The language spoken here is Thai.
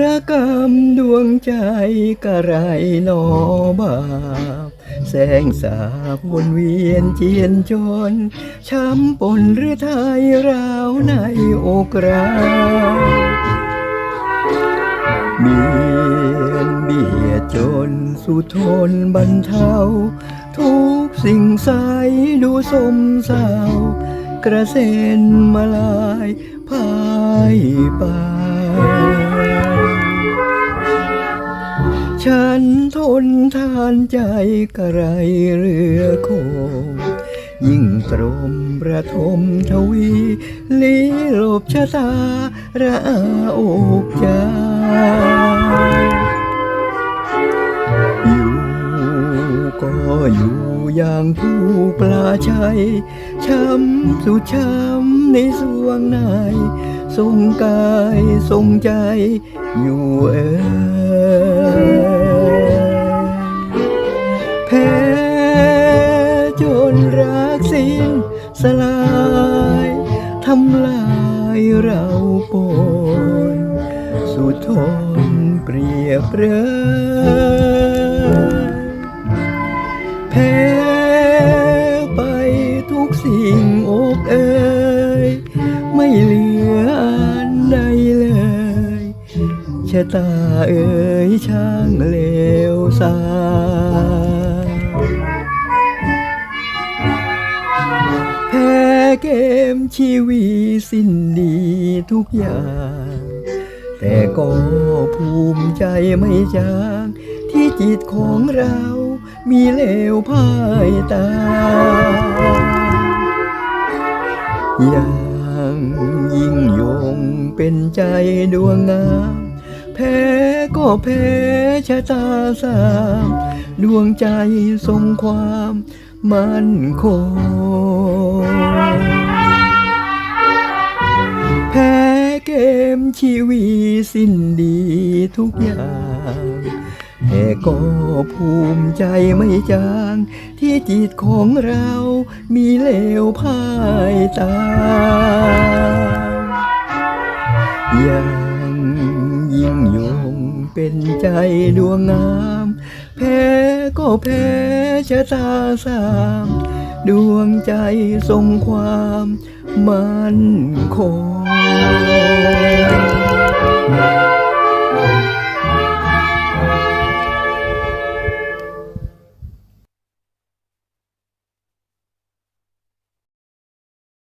ระกรรมดวงใจกระไรหนอบาปแสงสาบวนเวียนเจียนจน ช้ำปนหรือไทยราวในอกราเบียนเบียดจน สุทนบรรเทา ทุกสิ่งใสดูสมเศร้า กระเซ็นมาลายพ่ายไป ฉันทนทานใจกระไรเรือโคงยิ่งตรมประทมทวีลีลบชะตาระอาอกใจอยู่ก็อยู่ อย่างผู้ปลาชัยช้ำสุดช้ำในสวงในทรงกายทรงใจอยู่เอ่ยแพ้จนรักสิ้นสลายทำลายเราปนสุดทนเปรียบเปรยแพ้ะตาเอ่ยช่างเลวสาแพ้เกมชีวิตสิ้นดีทุกอย่าง แต่ก็ภูมิใจไม่จาง ที่จิตของเรามีเลวพ่ายตา อย่างยิ่งยงเป็นใจดวงงาม แพ้ก็แพ้ชะตาสามดวงใจทรงความมั่นคงแพ้เกมชีวิตสิ้นดีทุกอย่างแต่ก็ภูมิใจไม่จาง ที่จิตของเรามีเลวพ่ายตาอย่า เป็นใจดวงงาม แพ้ก็แพ้ชะตาสาม ดวงใจทรงความมั่นคง